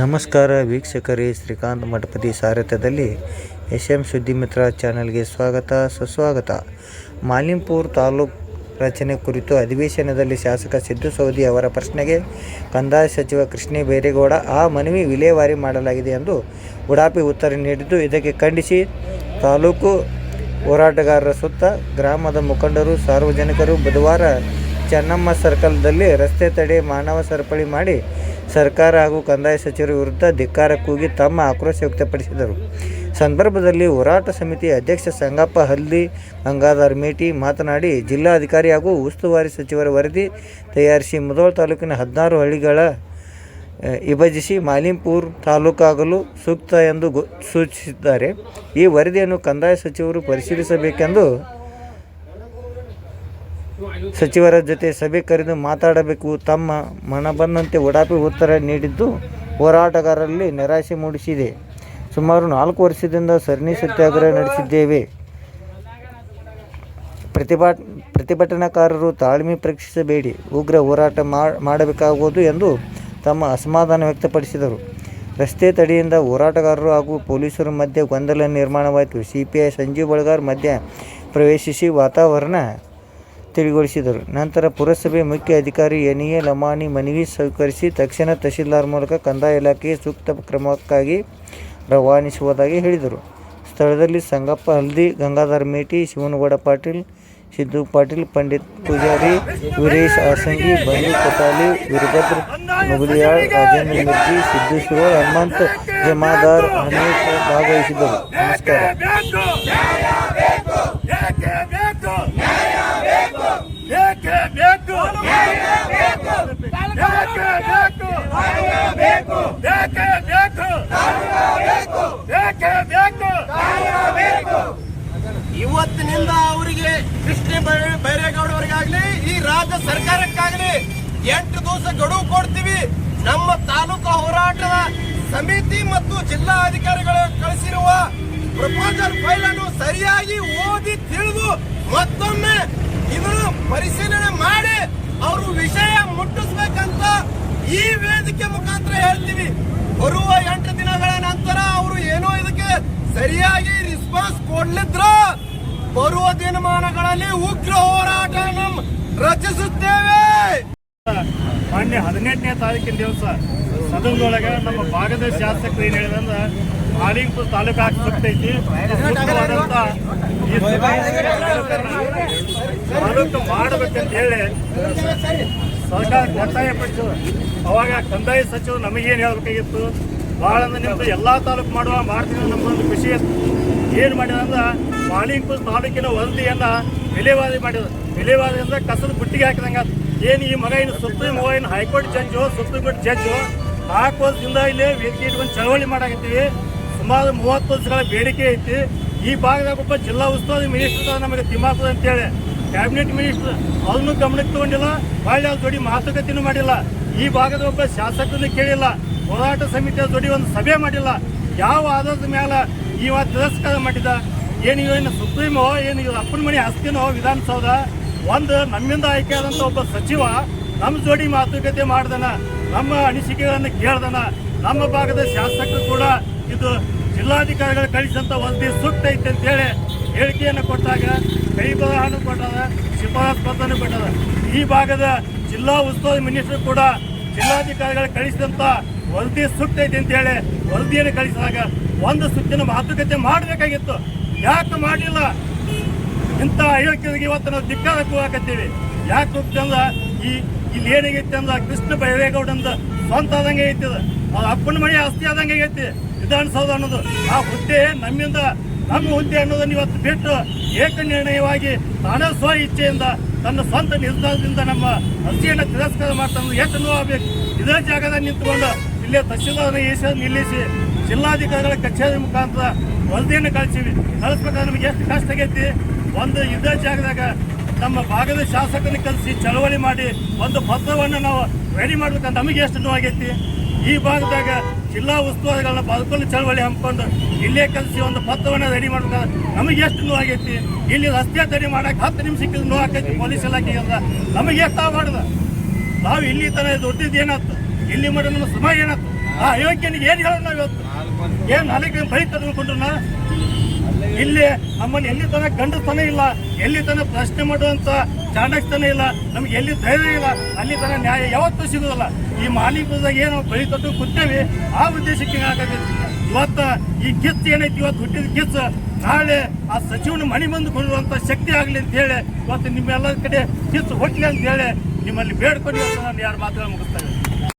ನಮಸ್ಕಾರ ವೀಕ್ಷಕರೇ, ಶ್ರೀಕಾಂತ್ ಮಠಪತಿ ಸಾರಥ್ಯದಲ್ಲಿ ಎಸ್ ಎಂ ಸುದ್ದಿಮಿತ್ರ ಚಾನೆಲ್ಗೆ ಸ್ವಾಗತ, ಸುಸ್ವಾಗತ. ಮಾಲಿಂಪುರ್ ತಾಲೂಕು ರಚನೆ ಕುರಿತು ಅಧಿವೇಶನದಲ್ಲಿ ಶಾಸಕ ಸಿದ್ದು ಸೌದಿ ಅವರ ಪ್ರಶ್ನೆಗೆ ಕಂದಾಯ ಸಚಿವ ಕೃಷ್ಣ ಬೈರೇಗೌಡ, ಆ ಮನವಿ ವಿಲೇವಾರಿ ಮಾಡಲಾಗಿದೆ ಎಂದು ಉಡಾಪಿ ಉತ್ತರ ನೀಡಿದ್ದು, ಇದಕ್ಕೆ ಖಂಡಿಸಿ ತಾಲೂಕು ಹೋರಾಟಗಾರರ ಸುತ್ತ ಗ್ರಾಮದ ಮುಖಂಡರು, ಸಾರ್ವಜನಿಕರು ಬುಧವಾರ ಚೆನ್ನಮ್ಮ ಸರ್ಕಲ್ದಲ್ಲಿ ರಸ್ತೆ ತಡೆ ಮಾನವ ಸರಪಳಿ ಮಾಡಿ ಸರ್ಕಾರ ಹಾಗೂ ಕಂದಾಯ ಸಚಿವರ ವಿರುದ್ಧ ಧಿಕ್ಕಾರ ಕೂಗಿ ತಮ್ಮ ಆಕ್ರೋಶ ವ್ಯಕ್ತಪಡಿಸಿದರು. ಸಂದರ್ಭದಲ್ಲಿ ಹೋರಾಟ ಸಮಿತಿ ಅಧ್ಯಕ್ಷ ಸಂಗಪ್ಪ ಹಲ್ಲಿ ಗಂಗಾಧರ್ ಮೇಟಿ ಮಾತನಾಡಿ, ಜಿಲ್ಲಾಧಿಕಾರಿ ಹಾಗೂ ಉಸ್ತುವಾರಿ ಸಚಿವರ ವರದಿ ತಯಾರಿಸಿ ಮುಧೋಳ ತಾಲೂಕಿನ ಹದಿನಾರು ಹಳ್ಳಿಗಳ ವಿಭಜಿಸಿ ಮಾಲಿಂಪುರ್ ತಾಲೂಕಾಗಲು ಸೂಕ್ತ ಎಂದು ಸೂಚಿಸಿದ್ದಾರೆ. ಈ ವರದಿಯನ್ನು ಕಂದಾಯ ಸಚಿವರು ಪರಿಶೀಲಿಸಬೇಕೆಂದು ಸಚಿವರ ಜೊತೆ ಸಭೆ ಕರೆದು ಮಾತಾಡಬೇಕು. ತಮ್ಮ ಮನ ಬಂದಂತೆ ಉಡಾಪಿ ಉತ್ತರ ನೀಡಿದ್ದು ಹೋರಾಟಗಾರರಲ್ಲಿ ನಿರಾಶೆ ಮೂಡಿಸಿದೆ. ಸುಮಾರು ನಾಲ್ಕು ವರ್ಷದಿಂದ ಸರಣಿ ಸತ್ಯಾಗ್ರಹ ನಡೆಸಿದ್ದೇವೆ. ಪ್ರತಿಭಾ, ಪ್ರತಿಭಟನಾಕಾರರು ತಾಳ್ಮೆ ಪರೀಕ್ಷಿಸಬೇಡಿ ಉಗ್ರ ಹೋರಾಟ ಮಾಡಬೇಕಾಗುವುದು ಎಂದು ತಮ್ಮ ಅಸಮಾಧಾನ ವ್ಯಕ್ತಪಡಿಸಿದರು. ರಸ್ತೆ ತಡೆಯಿಂದ ಹೋರಾಟಗಾರರು ಹಾಗೂ ಪೊಲೀಸರ ಮಧ್ಯೆ ಗೊಂದಲ ನಿರ್ಮಾಣವಾಯಿತು. ಸಿಪಿಐ ಸಂಜೀವ್ ಬಳಗಾರ್ ಮಧ್ಯೆ ಪ್ರವೇಶಿಸಿ ವಾತಾವರಣ ತಿಳಿಗೊಳಿಸಿದರು ನಂತರ ಪುರಸಭೆ ಮುಖ್ಯ ಅಧಿಕಾರಿ ಎನ್ ಎ ಲಮಾಣಿ ಮನವಿ ಸ್ವೀಕರಿಸಿ ತಕ್ಷಣ ತಹಶೀಲ್ದಾರ್ ಮೂಲಕ ಕಂದಾಯ ಇಲಾಖೆಗೆ ಸೂಕ್ತ ಕ್ರಮಕ್ಕಾಗಿ ರವಾನಿಸುವುದಾಗಿ ಹೇಳಿದರು. ಸ್ಥಳದಲ್ಲಿ ಸಂಗಪ್ಪ ಹಲ್ದಿ, ಗಂಗಾಧರ್ ಮೇಟಿ, ಶಿವನಗೌಡ ಪಾಟೀಲ್, ಸಿದ್ದು ಪಾಟೀಲ್, ಪಂಡಿತ್ ಪೂಜಾರಿ, ವೀರೇಶ್ ಆಸಂಗಿ, ಬಂದು ಕೊಟಾಲಿ ವೀರಭದ್ರ ಮುಗುಲಿಯಾಳ್, ರಾಜೇಂದ್ರ ಮಿರ್ಜಿ, ಸಿದ್ದು ಶಿರೋಳ್, ಹನುಮಂತ್ ಜಮಾದಾರ್ ಹನೀಫ್ ಭಾಗವಹಿಸಿದರು ನಮಸ್ಕಾರ ಏಕೆ ಬೇಕು ಏಕೆ ಬೇಕು ಏಕೆ ಬೇಕು ಏಕೆ ಬೇಕು ಇವತ್ತಿನಿಂದ ಅವರಿಗೆ ಕೃಷ್ಣ ಬೈರೇಗೌಡ ಬೈರೇಗೌಡವರಿಗಾಗ್ಲಿ, ಈ ರಾಜ್ಯ ಸರ್ಕಾರಕ್ಕಾಗ್ಲಿ ಎಂಟು ದಿವಸ ಗಡುವು ಕೊಡ್ತೀವಿ. ನಮ್ಮ ತಾಲೂಕು ಹೋರಾಟದ ಸಮಿತಿ ಮತ್ತು ಜಿಲ್ಲಾ ಅಧಿಕಾರಿಗಳು ಕಳಿಸಿರುವ ಪ್ರಪೋಸಲ್ ಫೈಲ್ ಅನ್ನು ಸರಿಯಾಗಿ ಓದಿ ತಿಳಿದು ಮತ್ತೊಮ್ಮೆ ಇದನ್ನು ಪರಿಶೀಲನೆ ಮಾಡಿ ಅವರು ವಿಷಯ ಮುಟ್ಟಿಸ್ಬೇಕಂತ ಈ ವೇದಿಕೆ ಮುಖಾಂತರ ಹೇಳ್ತೀವಿ. ಬರುವ ಎಂಟು ದಿನಗಳ ನಂತರ ಅವರು ಏನೋ ಇದಕ್ಕೆ ಸರಿಯಾಗಿ ರಿಸ್ಪಾನ್ಸ್ ಕೊಡ್ಲಿದ್ರ ಬರುವ ದಿನಮಾನಗಳಲ್ಲಿ ಉಗ್ರ ಹೋರಾಟ ರಚಿಸುತ್ತೇವೆ. ಮಾನ್ಯ ಹದಿನೆಂಟನೇ ತಾರೀಕಿನ ದಿವಸ ಸದನದೊಳಗೆ ನಮ್ಮ ಭಾಗದ ಶಾಸಕರು ಏನು ಹೇಳಿದಂದ್ರೆ ಮಾಲಿಂಗಪುರ ತಾಲೂಕು ಆಗ್ತೈತಿ ತಾಲೂಕು ಮಾಡಬೇಕಂತ ಹೇಳಿ ಸರ್ಕಾರ ಒತ್ತಾಯ ಪಡಿಸಿದ್ರು. ಅವಾಗ ಕಂದಾಯ ಸಚಿವರು ನಮಗೇನು ಹೇಳ್ಬೇಕಾಗಿತ್ತು? ಭಾಳ ಅಂದ್ರೆ ನಿಮ್ದು ಎಲ್ಲಾ ತಾಲೂಕು ಮಾಡುವ ಮಾಡ್ತೀನಿ ಒಂದು ಖುಷಿ. ಏನ್ ಏನು ಮಾಡಿದ ಮಾಲಿಂಗಪುರ ತಾಲೂಕಿನ ವರದಿಯನ್ನ ವಿಲೇವಾರಿ ಮಾಡಿದ್ರು. ವಿಲೇವಾರಿ ಅಂದ್ರೆ ಕಸದ ಬುಟ್ಟಿಗೆ ಹಾಕಿದಂಗ ಏನು ಈ ಮಗ ಇನ್ನು ಸುಪ್ರೀಂ ಏನು high court judge, supreme court judge, ನಾಲ್ಕು ವರ್ಷದಿಂದ ಇಲ್ಲಿ ವೇದಿಕೆ ಇಟ್ಕೊಂಡು ಚಳವಳಿ ಮಾಡಾಕತ್ತೀವಿ. ಸುಮಾರು ಮೂವತ್ತು ವರ್ಷಗಳ ಬೇಡಿಕೆ ಐತಿ. ಈ ಭಾಗದಾಗ ಒಬ್ಬ ಜಿಲ್ಲಾ ಉಸ್ತುವಾರಿ ಮಿನಿಸ್ಟರ್ ನಮಗೆ ತಿಮ್ಮಾಪುರ ಅಂತೇಳಿ. Cabinet minister. ಅದನ್ನು ಗಮನಕ್ಕೆ ತಗೊಂಡಿಲ್ಲ. ಒಳ್ಳೆ ಅವ್ರ ಜೋಡಿ ಮಾಡಿಲ್ಲ. ಈ ಭಾಗದ ಒಬ್ಬ ಶಾಸಕರನ್ನು ಕೇಳಿಲ್ಲ. ಹೋರಾಟ ಸಮಿತಿಯ ಜೋಡಿ ಒಂದು ಸಭೆ ಮಾಡಿಲ್ಲ. ಯಾವ ಆಧಾರದ ಮೇಲೆ ಇವ ತಿರಸ್ಕಾರ ಮಾಡಿದ? ಏನು ಏನು ಸುಪ್ರೀಮೋ ಏನು ಅಪ್ಪನ ಮನೆ ಹಸ್ತಿನೋ ವಿಧಾನಸೌಧ, ಒಂದು ನಮ್ಮಿಂದ ಆಯ್ಕೆ ಆದಂಥ ಒಬ್ಬ ಸಚಿವ ನಮ್ಮ ಜೋಡಿ ಮಾತುಕತೆ ಮಾಡ್ದನ, ನಮ್ಮ ಅನಿಸಿಕೆಗಳನ್ನು ಕೇಳ್ದನ, ನಮ್ಮ ಭಾಗದ ಶಾಸಕರು ಕೂಡ ಇದು ಜಿಲ್ಲಾಧಿಕಾರಿಗಳು ಕಳಿಸಿದಂಥ ವರದಿ ಸೂಕ್ತ ಐತೆ ಅಂತ ಹೇಳಿ ಹೇಳಿಕೆಯನ್ನು ಕೊಟ್ಟಾಗ ಕೈ ಬರಹನು ಕೊಟ್ಟದ ಶಿಫಾರಸ್ ಪತ್ರನೂ ಕೊಟ್ಟದ. ಈ ಭಾಗದ ಜಿಲ್ಲಾ ಉಸ್ತುವಾರಿ ಮಿನಿಸ್ಟರ್ ಕೂಡ ಜಿಲ್ಲಾಧಿಕಾರಿಗಳು ಕಳಿಸಿದಂಥ ವರದಿ ಸೂಕ್ತ ಐತೆ ಅಂತ ಹೇಳಿ ವರದಿಯನ್ನು ಕಳಿಸಿದಾಗ ಒಂದು ಸುತ್ತಿನ ಮಾತುಕತೆ ಮಾಡಬೇಕಾಗಿತ್ತು. ಯಾಕೆ ಮಾಡಿಲ್ಲ ಇಂಥ ಹೇಳಿಕೆಗೆ ಇವತ್ತು ನಾವು ಧಿಕ್ಕಾರ ಕೂಗಾಕತ್ತೀವಿ ಯಾಕೆ ಹೋಗ್ತಂದ್ರ ಈ ಇಲ್ಲಿ ಏನಾಗೈತಿ ಅಂದ್ರ, ಕೃಷ್ಣ ಬೈರೇಗೌಡಂದ ಸ್ವಂತ ಆದಂಗೆ ಐತಿ ಅದು. ಅದು ಅಪ್ಪನ ಮನೆ ಆಸ್ತಿ ಆದಂಗೆ ಐತಿ, ವಿಧಾನಸೌಧ ಅನ್ನೋದು. ಆ ಹುದ್ದೆ ನಮ್ಮಿಂದ, ನಮ್ಮ ಹುದ್ದೆ ಅನ್ನೋದನ್ನ ಇವತ್ತು ಬಿಟ್ಟು ಏಕ ನಿರ್ಣಯವಾಗಿ ತಾನೇ ಸ್ವ ಇಚ್ಛೆಯಿಂದ, ತನ್ನ ಸ್ವಂತ ನಿರ್ಧಾರದಿಂದ ನಮ್ಮ ಅರ್ಜಿಯನ್ನು ತಿರಸ್ಕಾರ ಮಾಡ್ತಾನೆ ಎಷ್ಟು ನೋವಾಗಬೇಕು ಇದೇ ಜಾಗದಾಗ ನಿಂತುಕೊಂಡು ಇಲ್ಲೇ ತಹಶೀಲ್ದಾರ್ ನಿಲ್ಲಿಸಿ, ಜಿಲ್ಲಾಧಿಕಾರಿಗಳ ಕಚೇರಿ ಮುಖಾಂತರ ವರದಿಯನ್ನು ಕಳಿಸೀವಿ. ಕಳಿಸ್ಬೇಕಾದ್ರೆ ನಮಗೆ ಎಷ್ಟು ಕಷ್ಟ ಆಗೈತಿ. ಒಂದು ಯುದ್ಧ ಜಾಗದಾಗ ನಮ್ಮ ಭಾಗದ ಶಾಸಕನ ಕಲಿಸಿ ಚಳವಳಿ ಮಾಡಿ ಒಂದು ಪತ್ರವನ್ನು ನಾವು ರೆಡಿ ಮಾಡ್ಬೇಕಂತ ನಮಗೆ ಎಷ್ಟು ನೋವಾಗೈತಿ. ಈ ಭಾಗದಾಗ ಜಿಲ್ಲಾ ಉಸ್ತುವಾರಿಗಳನ್ನ ಬದುಕಲು ಚಳವಳಿ ಹಮ್ಮಿಕೊಂಡು ಇಲ್ಲೇ ಕಲಿಸಿ ಒಂದು ಪತ್ರವನ್ನು ರೆಡಿ ಮಾಡ್ಬೇಕಾದ್ರೆ ನಮಗೆ ಎಷ್ಟು ನೋವಾಗೈತಿ. ಇಲ್ಲಿ ರಸ್ತೆ ತಡೆ ಮಾಡಕ್ಕೆ ಹತ್ತು ನಿಮಿಷಕ್ಕೆ ನೋವಾಕೈತಿ ಪೊಲೀಸ್ ಇಲಾಖೆಗೆ ಅಂತ ನಮಗೆ ಎಷ್ಟು ಮಾಡಿದ? ನಾವು ಇಲ್ಲಿ ತನ ದೊಡ್ಡದು ಏನಾಯ್ತು? ಇಲ್ಲಿ ಮಾಡಿ ನಮ್ಮ ಶ್ರಮ ಏನಾಯ್ತು? ಆ ಯುವಕನಿಗೆ ಏನ್ ಹೇಳೋಣ ಇವತ್ತು? ಏನ್ ನಾಲ್ಕು ಬೈ ತಗೊಂಡ್ಕೊಂಡ್ರನ ಇಲ್ಲಿ ನಮ್ಮನ್ನ ಎಲ್ಲಿ ತನಕ ಗಂಡಸ್ತನ ಇಲ್ಲ, ಎಲ್ಲಿ ತನ ಪ್ರಶ್ನೆ ಮಾಡುವಂತ ಚಾಣಕ್ಯತನ ಇಲ್ಲ, ನಮ್ಗೆ ಎಲ್ಲಿ ಧೈರ್ಯ ಇಲ್ಲ, ಅಲ್ಲಿ ತನ ನ್ಯಾಯ ಯಾವತ್ತೂ ಸಿಗೋದಿಲ್ಲ ಈ ಮಾಲೀಕದಾಗ ಏನು ಬಳಿ ಕೂತೇವಿ, ಆ ಉದ್ದೇಶಕ್ಕೆ ಆಗಬೇಕು ಇವತ್ತ ಈ ಕಿತ್ತು ಏನೈತಿ, ಇವತ್ತು ಹುಟ್ಟಿದ ಕಿತ್ತು ನಾಳೆ ಆ ಸಚಿವನ ಮನೆ ಬಂದು ಕೊಡುವಂತ ಶಕ್ತಿ ಆಗಲಿ ಅಂತ ಹೇಳಿ, ಇವತ್ತು ನಿಮ್ಮೆಲ್ಲ ಕಡೆ ಕಿತ್ತು ಹೊಟ್ಲಿ ಅಂತ ಹೇಳಿ, ನಿಮ್ಮಲ್ಲಿ ಬೇಡ್ಕೊಂಡು ಅಂತ ನಾನು ಯಾರು ಮಾತುಗಳು ಮುಗಿಸ್ತೇವೆ